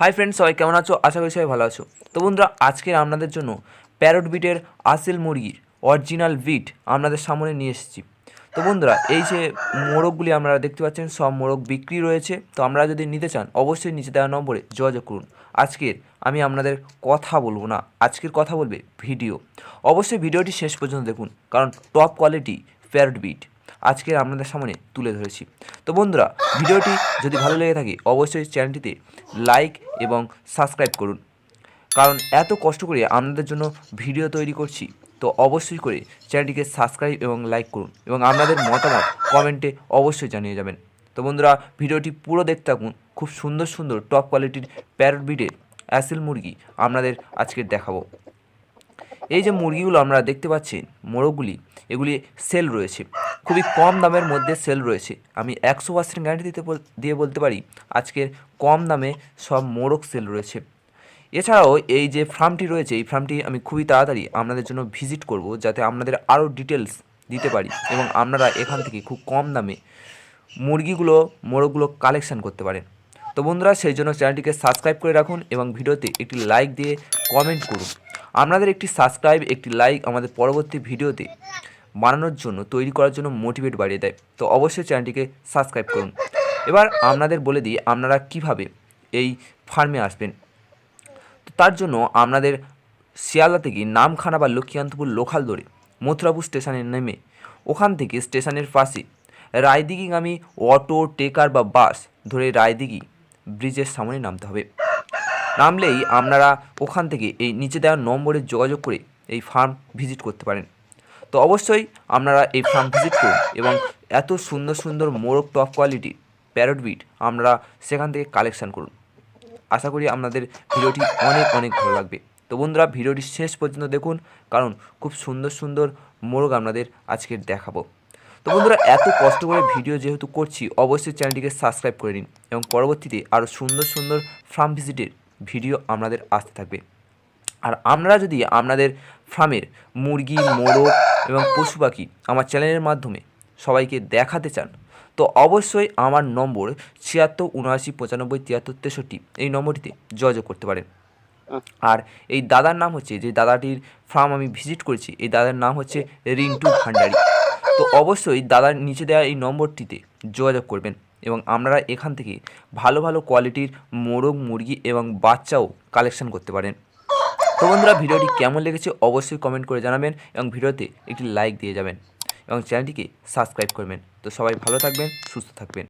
Hi friends সবাই কেমন আছো? আশা করি সবাই ভালো আছো। তো বন্ধুরা আজকের আপনাদের জন্য প্যারট বিটের আসেল মুরগির অরিজিনাল বিট আপনাদের সামনে নিয়ে এসেছি। তো বন্ধুরা, এই যে মোরগগুলি আপনারা দেখতে পাচ্ছেন, সব মোরগ বিক্রি রয়েছে। তো আপনারা যদি নিতে চান, অবশ্যই নিচে দেওয়া নম্বরে যোগাযোগ করুন। আজকের আমি আপনাদের কথা বলব না, আজকের কথা বলবে ভিডিও। অবশ্যই ভিডিওটি শেষ পর্যন্ত দেখুন, কারণ টপ কোয়ালিটি প্যারট বিট। আজকের আপনাদের সামনে তুলে ধরেছি। তো বন্ধুরা, ভিডিওটি যদি ভালো লেগে থাকে, অবশ্যই চ্যানেলটিতে লাইক এবং সাবস্ক্রাইব করুন। কারণ এত কষ্ট করে আপনাদের জন্য ভিডিও তৈরি করছি, তো অবশ্যই করে চ্যানেলটিকে সাবস্ক্রাইব এবং লাইক করুন এবং আপনাদের মতামত কমেন্টে অবশ্যই জানিয়ে যাবেন। তো বন্ধুরা, ভিডিওটি পুরো দেখতে থাকুন, খুব সুন্দর সুন্দর টপ কোয়ালিটির প্যারট বিটের অ্যাসেল মুরগি আপনাদের আজকে দেখাবো। এই যে মুরগিগুলো আমরা দেখতে পাচ্ছি, মোরগগুলি, এগুলি সেল রয়েছে। খুবই কম দামের মধ্যে সেল রয়েছে। আমি একশো পার্সেন্ট গ্যারান্টি দিতে দিয়ে বলতে পারি আজকের কম দামে সব মোরগ সেল রয়েছে। এছাড়াও এই যে ফার্মটি রয়েছে, এই ফার্মটি আমি খুবই তাড়াতাড়ি আপনাদের জন্য ভিজিট করব, যাতে আপনাদের আরও ডিটেলস দিতে পারি এবং আপনারা এখান থেকে খুব কম দামে মুরগিগুলো, মোরগগুলো কালেকশান করতে পারেন। তো বন্ধুরা, সেই জন্য চ্যানেলটিকে সাবস্ক্রাইব করে রাখুন এবং ভিডিওতে একটি লাইক দিয়ে কমেন্ট করুন। আপনাদের একটি সাবস্ক্রাইব একটি লাইক আমাদের পরবর্তী ভিডিওতে বানানোর জন্য, তৈরি করার জন্য মোটিভেট বাড়িয়ে দেয়। তো অবশ্যই চ্যানেলটিকে সাবস্ক্রাইব করুন। এবার আপনাদের বলে দিই, আপনারা কীভাবে এই ফার্মে আসবেন। তো তার জন্য আপনাদের শিয়ালদা থেকে নামখানা বা লক্ষ্মীকান্তপুর লোকাল ধরে মথুরাপুর স্টেশনে নেমে ওখান থেকে স্টেশনের পাশে রায়দিঘিগামী অটো টেকার বা বাস ধরে রায়দিঘি ব্রিজের সামনে নামতে হবে। নামলেই আপনারা ওখান থেকে এই নিচে দেওয়া নম্বরে যোগাযোগ করে এই ফার্ম ভিজিট করতে পারেন। তো অবশ্যই আপনারা এই ফার্ম ভিজিট করুন এবং এত সুন্দর সুন্দর মোরগ টপ কোয়ালিটি প্যারট বিট আপনারা সেখান থেকে কালেকশান করুন। আশা করি আপনাদের ভিডিওটি অনেক অনেক ভালো লাগবে। তো বন্ধুরা, ভিডিওটি শেষ পর্যন্ত দেখুন, কারণ খুব সুন্দর সুন্দর মোরগ আপনাদের আজকের দেখাবো। তো বন্ধুরা, এত কষ্ট করে ভিডিও যেহেতু করছি, অবশ্যই চ্যানেলটিকে সাবস্ক্রাইব করে নিন এবং পরবর্তীতে আরও সুন্দর সুন্দর ফার্ম ভিজিটের ভিডিও আপনাদের আসতে থাকবে। আর আমরা যদি আপনাদের ফার্মের মুরগি মোরগ এবং পশু পাখি আমার চ্যানেলের মাধ্যমে সবাইকে দেখাতে চান তো অবশ্যই আমার নম্বর ছিয়াত্তর উনআশি পঁচানব্বই তিয়াত্তর তেষট্টি এই নম্বরটিতে যোগাযোগ করতে পারেন। আর এই দাদার নাম হচ্ছে যে দাদাটির ফার্ম আমি ভিজিট করেছি এই দাদার নাম হচ্ছে রিন্টু ভান্ডারি। তো অবশ্যই দাদার নিচে দেওয়া এই নম্বরটিতে যোগাযোগ করবেন এবং আপনারা এখান থেকে ভালো ভালো কোয়ালিটির মোরগ মুরগি এবং বাচ্চাও কালেকশন করতে পারেন। তো বন্ধুরা ভিডিওটি কেমন লেগেছে অবশ্যই কমেন্ট করে জানাবেন এবং ভিডিওতে একটি লাইক দিয়ে যাবেন এবং চ্যানেলটিকে সাবস্ক্রাইব করবেন। তো সবাই ভালো থাকবেন সুস্থ থাকবেন।